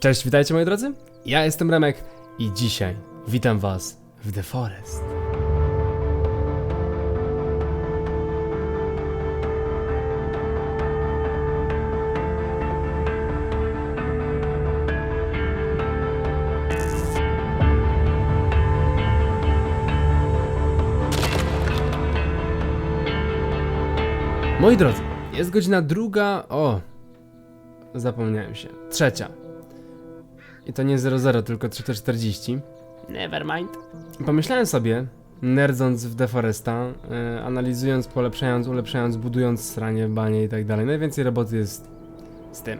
Cześć, witajcie moi drodzy. Ja jestem Remek i dzisiaj witam was w The Forest. Moi drodzy, jest godzina druga. O, zapomniałem się. Trzecia. I to nie 00, tylko 340. Nevermind. Pomyślałem sobie, nerdząc w Deforesta, yy, analizując, polepszając, ulepszając, budując stranie, banie i tak dalej. Najwięcej roboty jest z tym.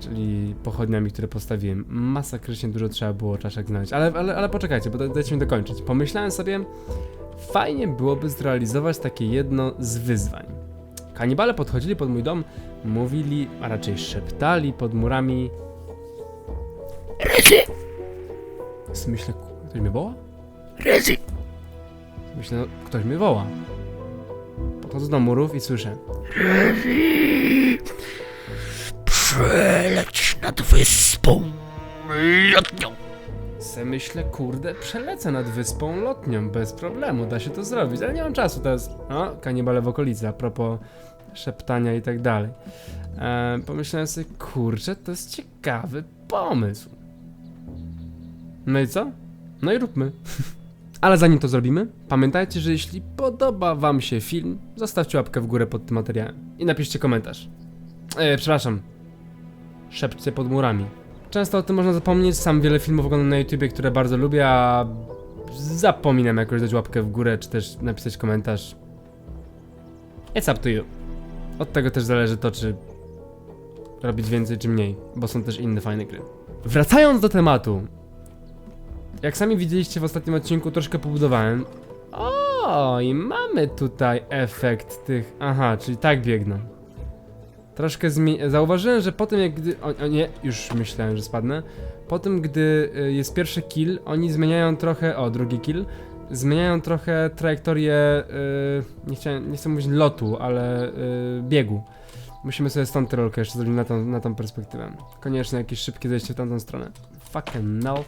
Czyli pochodniami, które postawiłem. Masakrycznie dużo trzeba było czaszek znaleźć. Ale, ale, ale poczekajcie, bo da- dajcie mi dokończyć. Pomyślałem sobie, fajnie byłoby zrealizować takie jedno z wyzwań. Kanibale podchodzili pod mój dom, mówili, a raczej szeptali pod murami Więc Myślę, ktoś mnie woła? Rezi! Myślę, no, ktoś mnie woła. Podchodzę do murów i słyszę. Rezi! Przeleć nad wyspą lotnią. Se myślę, kurde, przelecę nad wyspą lotnią, bez problemu, da się to zrobić, ale nie mam czasu teraz. O, kanibale w okolicy, a propos szeptania i tak dalej. E, pomyślałem sobie, kurczę, to jest ciekawy pomysł. No i co? No i róbmy. Ale zanim to zrobimy, pamiętajcie, że jeśli podoba wam się film, zostawcie łapkę w górę pod tym materiałem i napiszcie komentarz. E, przepraszam. Szepcie pod murami. Często o tym można zapomnieć, sam wiele filmów oglądam na YouTubie, które bardzo lubię, a zapominam jakoś dać łapkę w górę, czy też napisać komentarz. It's up to you. Od tego też zależy to, czy robić więcej, czy mniej, bo są też inne fajne gry. Wracając do tematu. Jak sami widzieliście w ostatnim odcinku, troszkę pobudowałem. O, i mamy tutaj efekt tych... Aha, czyli tak biegną. Troszkę zmieni... Zauważyłem, że po tym jak gdy... O, o nie, już myślałem, że spadnę. Po tym, gdy y, jest pierwszy kill, oni zmieniają trochę... O, drugi kill. Zmieniają trochę trajektorię... Y, nie, chciałem, nie chcę mówić lotu, ale y, biegu. Musimy sobie stąd tę rolkę jeszcze zrobić na tą, na tą perspektywę. Koniecznie jakieś szybkie zejście w tamtą stronę. Fucking no.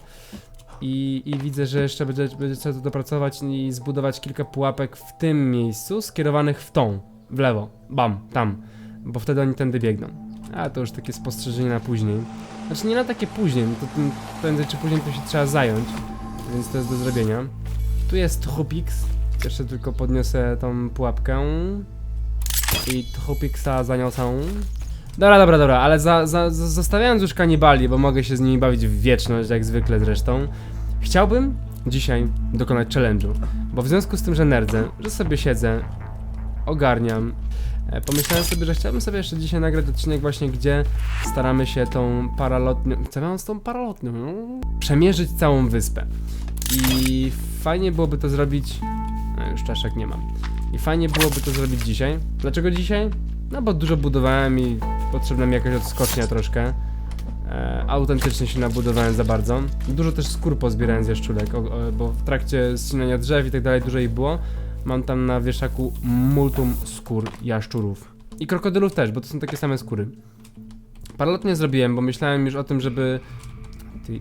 I, I widzę, że jeszcze będzie, będzie trzeba to dopracować i zbudować kilka pułapek w tym miejscu, skierowanych w tą, w lewo. Bam, tam. Bo wtedy oni tędy biegną. A to już takie spostrzeżenie na później. Znaczy nie na takie później, to tym, prędzej czy później to się trzeba zająć. Więc to jest do zrobienia. Tu jest Tchupix. Jeszcze tylko podniosę tą pułapkę. I Tchupixa zaniosę. Dobra, dobra, dobra, ale za, za, za, zostawiając już kanibali, bo mogę się z nimi bawić w wieczność, jak zwykle zresztą, chciałbym dzisiaj dokonać challenge'u, bo w związku z tym, że nerdzę, że sobie siedzę, ogarniam, e, pomyślałem sobie, że chciałbym sobie jeszcze dzisiaj nagrać odcinek właśnie, gdzie staramy się tą paralotnią, co mam z tą paralotnią, no, przemierzyć całą wyspę. I fajnie byłoby to zrobić, no już czaszek nie mam, i fajnie byłoby to zrobić dzisiaj. Dlaczego dzisiaj? No bo dużo budowałem i potrzebna mi jakaś odskocznia troszkę. E, autentycznie się nabudowałem za bardzo. Dużo też skór pozbierałem z jaszczurek, o, o, bo w trakcie ścinania drzew i tak dalej dużo ich było. Mam tam na wieszaku multum skór jaszczurów. I krokodylów też, bo to są takie same skóry. Paralotnie zrobiłem, bo myślałem już o tym, żeby... Ty...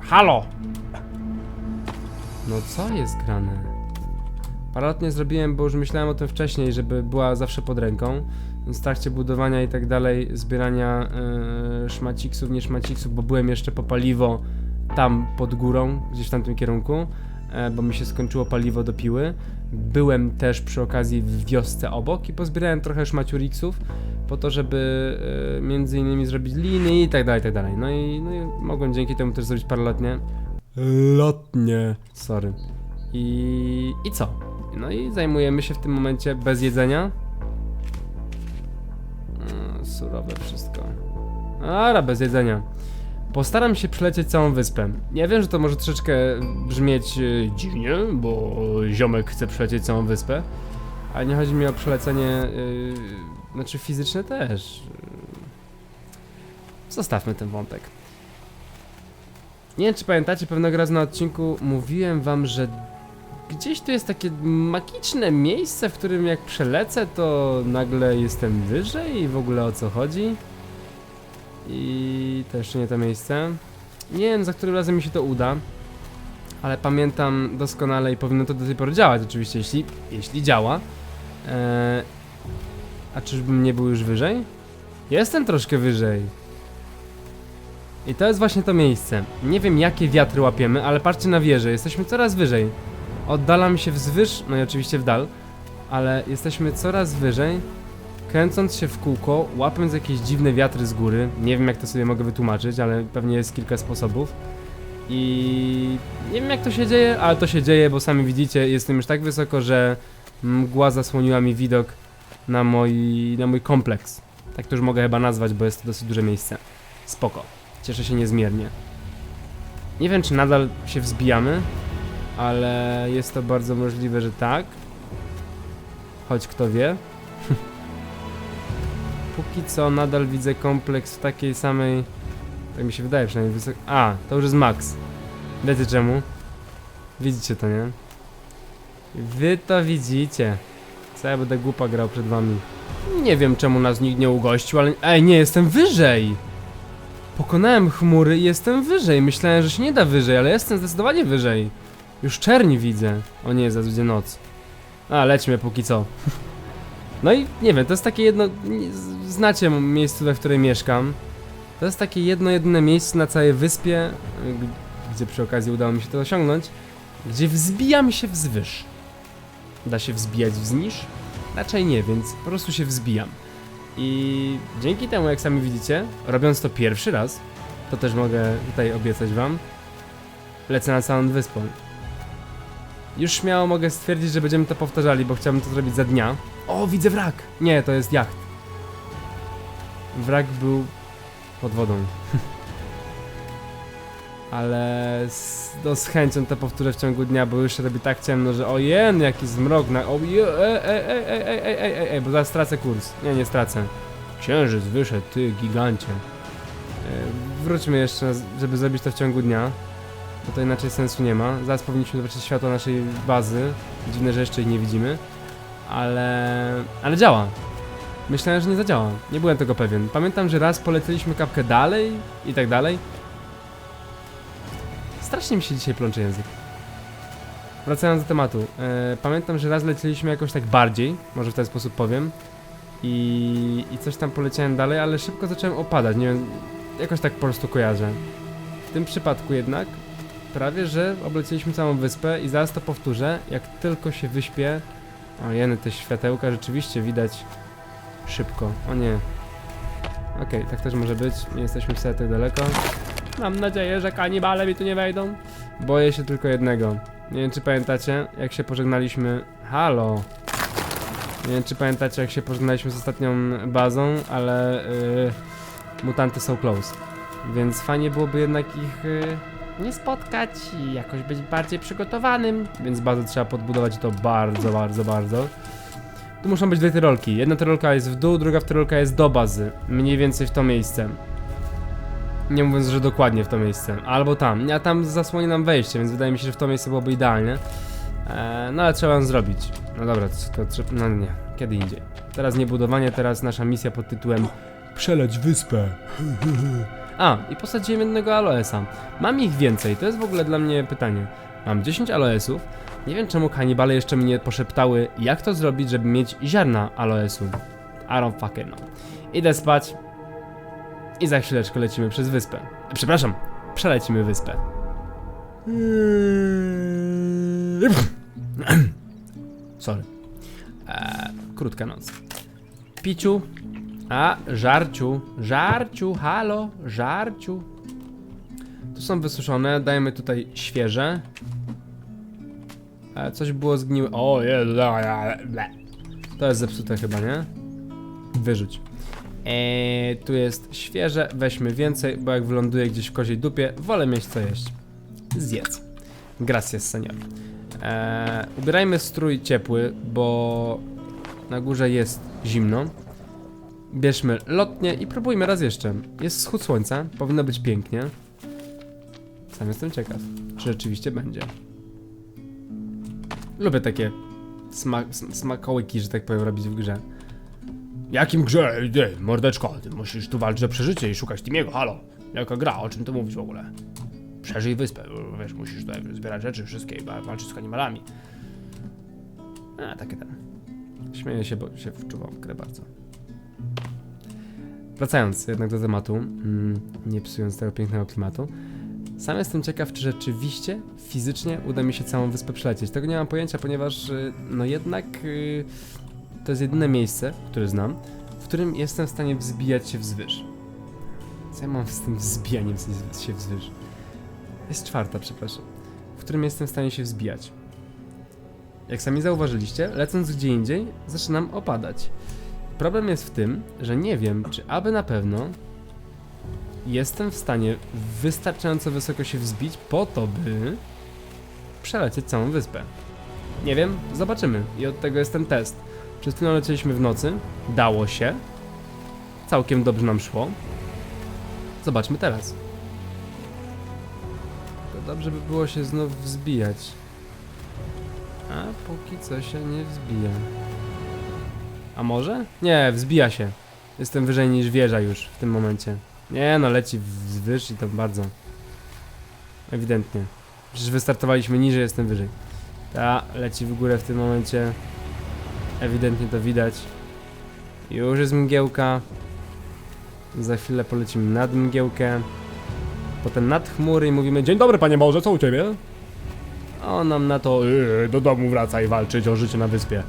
Halo! No co jest grane? Paralotnie zrobiłem, bo już myślałem o tym wcześniej, żeby była zawsze pod ręką. Więc w trakcie budowania i tak dalej, zbierania yy, szmaciksów, nie szmaciksów, bo byłem jeszcze po paliwo tam pod górą, gdzieś w tamtym kierunku, e, bo mi się skończyło paliwo do piły. Byłem też przy okazji w wiosce obok i pozbierałem trochę szmaciuriksów po to, żeby e, między innymi zrobić liny i tak dalej, i tak dalej. No i, no i mogłem dzięki temu też zrobić paralotnie. Lotnie. Sorry. I, I co? No i zajmujemy się w tym momencie bez jedzenia. Mm, surowe wszystko. Ara, bez jedzenia. Postaram się przelecieć całą wyspę. Ja wiem, że to może troszeczkę brzmieć e, dziwnie, bo ziomek chce przelecieć całą wyspę, ale nie chodzi mi o przelecenie, yy, znaczy fizyczne też. Zostawmy ten wątek. Nie wiem, czy pamiętacie, pewnego razu na odcinku mówiłem wam, że gdzieś tu jest takie magiczne miejsce, w którym jak przelecę, to nagle jestem wyżej i w ogóle o co chodzi? I to jeszcze nie to miejsce. Nie wiem, za którym razem mi się to uda. Ale pamiętam doskonale i powinno to do tej pory działać, oczywiście, jeśli, jeśli działa. Eee, a czyżbym nie był już wyżej? Jestem troszkę wyżej. I to jest właśnie to miejsce. Nie wiem jakie wiatry łapiemy, ale patrzcie na wieżę, jesteśmy coraz wyżej. Oddalam się wzwyż, no i oczywiście w dal, ale jesteśmy coraz wyżej, kręcąc się w kółko, łapiąc jakieś dziwne wiatry z góry. Nie wiem jak to sobie mogę wytłumaczyć, ale pewnie jest kilka sposobów. I nie wiem jak to się dzieje, ale to się dzieje, bo sami widzicie, jestem już tak wysoko, że mgła zasłoniła mi widok na mój, na mój kompleks. Tak to już mogę chyba nazwać, bo jest to dosyć duże miejsce. Spoko. Cieszę się niezmiernie. Nie wiem, czy nadal się wzbijamy, ale jest to bardzo możliwe, że tak. Choć kto wie. Póki co nadal widzę kompleks w takiej samej. Tak mi się wydaje przynajmniej. Wysok... A, to już jest max. Wiecie czemu? Widzicie to, nie? Wy to widzicie. Co ja będę głupa grał przed wami. Nie wiem czemu nas nikt nie ugościł, ale... Ej, nie, jestem wyżej! Pokonałem chmury i jestem wyżej. Myślałem, że się nie da wyżej, ale jestem zdecydowanie wyżej. Już czerni widzę. O nie, zaraz będzie noc. A, lećmy póki co. No i nie wiem, to jest takie jedno... Znacie miejsce, w której mieszkam. To jest takie jedno, jedyne miejsce na całej wyspie, gdzie przy okazji udało mi się to osiągnąć, gdzie wzbijam się wzwyż. Da się wzbijać wzniż? Raczej nie, więc po prostu się wzbijam. I dzięki temu, jak sami widzicie, robiąc to pierwszy raz, to też mogę tutaj obiecać wam, lecę na całą wyspą. Już śmiało mogę stwierdzić, że będziemy to powtarzali, bo chciałbym to zrobić za dnia. O, widzę wrak! Nie, to jest jacht. Wrak był pod wodą. Ale z, no, z chęcią to powtórzę w ciągu dnia, bo już się robi tak ciemno, że ojen, jaki zmrok na... O, je, e, e, e, e, e, e, e, e, e, bo zaraz stracę kurs. Nie, nie stracę. Księżyc wyszedł, ty gigancie. E, wróćmy jeszcze, żeby zrobić to w ciągu dnia. To inaczej sensu nie ma. Zaraz powinniśmy zobaczyć światło naszej bazy. Dziwne, że jeszcze jej nie widzimy. Ale... ale działa. Myślałem, że nie zadziała. Nie byłem tego pewien. Pamiętam, że raz poleciliśmy kapkę dalej i tak dalej. Strasznie mi się dzisiaj plącze język. Wracając do tematu. E, pamiętam, że raz leciliśmy jakoś tak bardziej, może w ten sposób powiem. I, I coś tam poleciałem dalej, ale szybko zacząłem opadać. Nie wiem, jakoś tak po prostu kojarzę. W tym przypadku jednak prawie, że obleciliśmy całą wyspę i zaraz to powtórzę. Jak tylko się wyśpię. O jeny, te światełka rzeczywiście widać szybko. O nie. Okej, tak też może być. Nie jesteśmy wcale tak daleko. Mam nadzieję, że kanibale mi tu nie wejdą. Boję się tylko jednego. Nie wiem, czy pamiętacie, jak się pożegnaliśmy. Halo! Nie wiem, czy pamiętacie, jak się pożegnaliśmy z ostatnią bazą, ale yy, mutanty są close. Więc fajnie byłoby jednak ich yy, nie spotkać i jakoś być bardziej przygotowanym. Więc bazę trzeba podbudować to bardzo, bardzo, bardzo. Tu muszą być dwie tyrolki. Jedna tyrolka jest w dół, druga tyrolka jest do bazy. Mniej więcej w to miejsce. Nie mówiąc, że dokładnie w to miejsce. Albo tam. A tam zasłoni nam wejście, więc wydaje mi się, że w to miejsce byłoby idealnie. Eee, no ale trzeba ją zrobić. No dobra, to, to. No nie, kiedy indziej. Teraz nie budowanie, teraz nasza misja pod tytułem Przeleć wyspę. A, i posadziłem jednego aloesa. Mam ich więcej, to jest w ogóle dla mnie pytanie. Mam 10 aloesów. Nie wiem czemu kanibale jeszcze mi nie poszeptały, jak to zrobić, żeby mieć ziarna aloesu. I don't fucking know. Idę spać. I za chwileczkę lecimy przez wyspę. Przepraszam, przelecimy wyspę. Sorry. Eee, krótka noc. Piciu. A, żarciu. Żarciu, halo, żarciu. Tu są wysuszone, dajemy tutaj świeże. E, coś było zgniłe. O, jest. To jest zepsute chyba, nie? Wyrzuć. Eee, tu jest świeże, weźmy więcej, bo jak wyląduje gdzieś w koziej dupie, wolę mieć co jeść. Zjedz. Gracias, senior. Eee, ubierajmy strój ciepły, bo na górze jest zimno. Bierzmy lotnie i próbujmy raz jeszcze. Jest wschód słońca, powinno być pięknie. Sam jestem ciekaw, czy rzeczywiście będzie. Lubię takie sma sm- smakołyki, że tak powiem, robić w grze. Jakim grze? Ty, mordeczko, ty musisz tu walczyć o przeżycie i szukać Timiego, halo. Jaka gra, o czym ty mówisz w ogóle? Przeżyj wyspę, wiesz, musisz tutaj zbierać rzeczy wszystkie i wa- walczyć z animalami. A, takie tam. Śmieję się, bo się wczuwam w grę bardzo. Wracając jednak do tematu, mm, nie psując tego pięknego klimatu. Sam jestem ciekaw, czy rzeczywiście fizycznie uda mi się całą wyspę przelecieć. Tego nie mam pojęcia, ponieważ y, no jednak y, to jest jedyne miejsce, które znam, w którym jestem w stanie wzbijać się wzwyż. Co ja mam z tym wzbijaniem się- się wzwyż? Jest czwarta, przepraszam. W którym jestem w stanie się wzbijać. Jak sami zauważyliście, lecąc gdzie indziej, zaczynam opadać. Problem jest w tym, że nie wiem, czy aby na pewno jestem w stanie wystarczająco wysoko się wzbić po to, by przelecieć całą wyspę. Nie wiem, zobaczymy. I od tego jest ten test. Przed chwilą lecieliśmy w nocy, dało się, całkiem dobrze nam szło. Zobaczmy teraz. To dobrze by było się znów wzbijać. A póki co się nie wzbija. A może? Nie, wzbija się. Jestem wyżej niż wieża już w tym momencie. Nie no, leci wzwyż i to bardzo. Ewidentnie. Przecież wystartowaliśmy niżej, jestem wyżej. Ta leci w górę w tym momencie. Ewidentnie to widać. Już jest mgiełka. Za chwilę polecimy nad mgiełkę. Potem nad chmury i mówimy Dzień dobry panie Boże, co u ciebie? A on nam na to yy, do domu wraca i walczyć o życie na wyspie.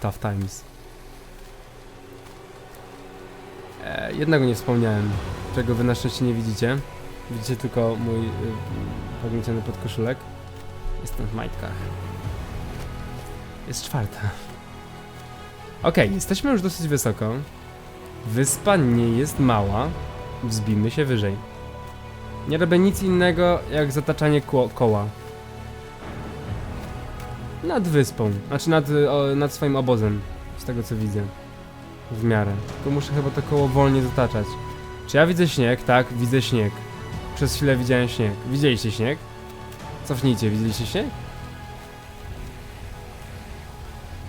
Tough times. E, jednego nie wspomniałem, czego wy na szczęście nie widzicie. Widzicie tylko mój y, pognieciony podkoszulek. Jestem w majtkach. Jest czwarta. Okej, jesteśmy już dosyć wysoko. Wyspa nie jest mała. Wzbijmy się wyżej. Nie robię nic innego jak zataczanie kło- koła. Nad wyspą, znaczy nad, y, o, nad swoim obozem, z tego co widzę. W miarę. Tylko muszę chyba to koło wolniej zataczać. Czy ja widzę śnieg? Tak, widzę śnieg. Przez chwilę widziałem śnieg. Widzieliście śnieg? Cofnijcie, widzieliście śnieg?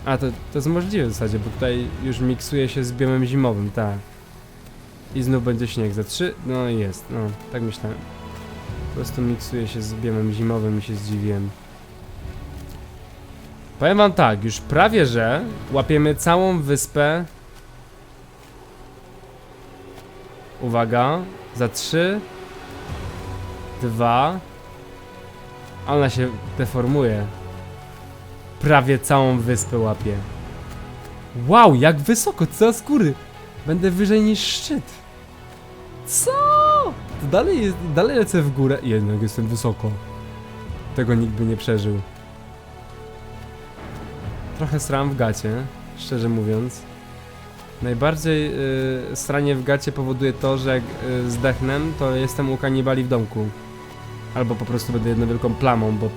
A, to, to jest możliwe w zasadzie, bo tutaj już miksuje się z biomem zimowym, tak. I znów będzie śnieg za trzy, no jest, no, tak myślałem. Po prostu miksuje się z biomem zimowym i się zdziwiłem. Powiem wam tak, już prawie że łapiemy całą wyspę. Uwaga, za trzy, dwa. Ona się deformuje. Prawie całą wyspę łapie. Wow, jak wysoko, co z góry? Będę wyżej niż szczyt. Co? To dalej, dalej lecę w górę. Jednak jestem wysoko. Tego nikt by nie przeżył. Trochę sram w gacie, szczerze mówiąc. Najbardziej y, sranie w gacie powoduje to, że jak y, zdechnę, to jestem u kanibali w domku. Albo po prostu będę jedną wielką plamą, bo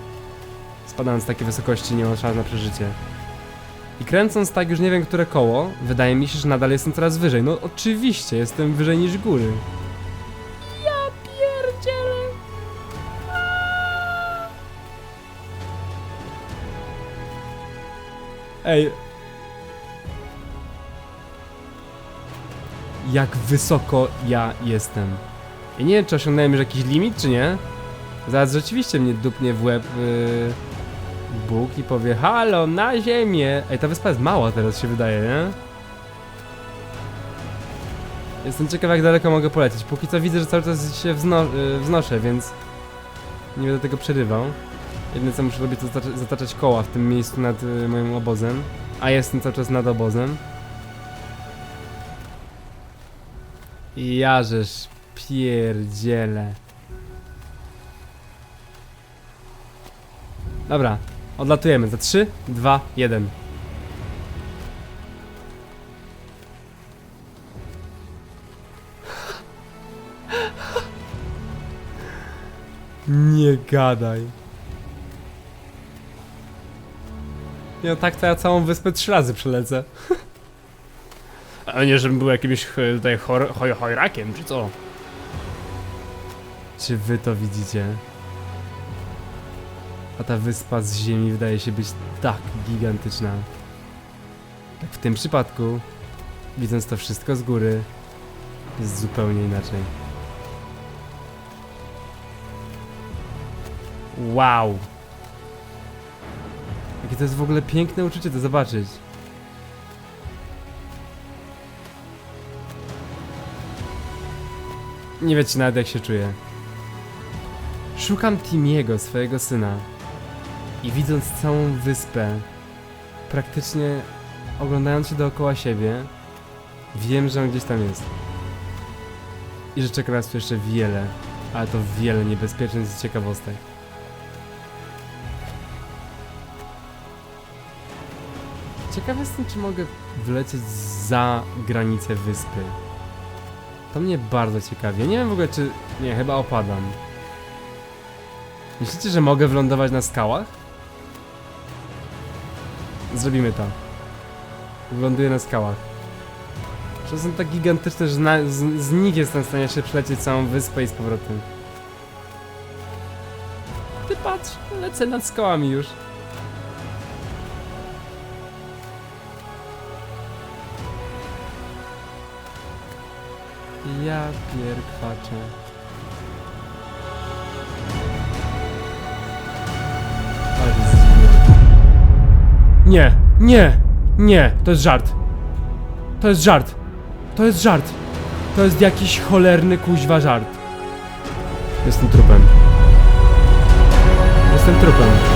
spadając z takiej wysokości nie mam szans na przeżycie. I kręcąc tak już nie wiem które koło, wydaje mi się, że nadal jestem coraz wyżej. No oczywiście, jestem wyżej niż góry. Ej. Jak wysoko ja jestem. Ja nie wiem, czy osiągnąłem już jakiś limit, czy nie. Zaraz rzeczywiście mnie dupnie w łeb yy, Bóg i powie Halo, na ziemię! Ej, ta wyspa jest mała teraz się wydaje, nie? Jestem ciekaw jak daleko mogę polecieć. Póki co widzę, że cały czas się wzno yy, wznoszę, więc nie będę tego przerywał. Jedyne co muszę robić to zataczać, koła w tym miejscu nad y, moim obozem. A jestem cały czas nad obozem. I ja żeż pierdzielę. Dobra, odlatujemy za 3, 2, 1. Nie gadaj. Nie no tak to ja całą wyspę trzy razy przelecę. A nie, żebym był jakimś ch- tutaj chor, choj, chojrakiem, czy co? Czy wy to widzicie? A ta wyspa z ziemi wydaje się być tak gigantyczna. Tak w tym przypadku, widząc to wszystko z góry, jest zupełnie inaczej. Wow! Jakie to jest w ogóle piękne uczucie to zobaczyć. Nie wiecie nawet jak się czuję. Szukam Timiego, swojego syna. I widząc całą wyspę, praktycznie oglądając się dookoła siebie, wiem, że on gdzieś tam jest. I że czeka nas jeszcze wiele, ale to wiele niebezpieczeństw i ciekawostek. Ciekaw jestem, czy mogę wlecieć za granicę wyspy. To mnie bardzo ciekawi. Nie wiem w ogóle, czy... Nie, chyba opadam. Myślicie, że mogę wlądować na skałach? Zrobimy to. Wyląduję na skałach. Że są tak gigantyczne, że na, z, z nich jestem w stanie jeszcze przelecieć całą wyspę i z powrotem. Ty patrz, lecę nad skałami już. Ja pierkwaczę. Nie, nie, nie, to jest żart. To jest żart. To jest żart. To jest jakiś cholerny kuźwa żart. Jestem trupem. Jestem trupem.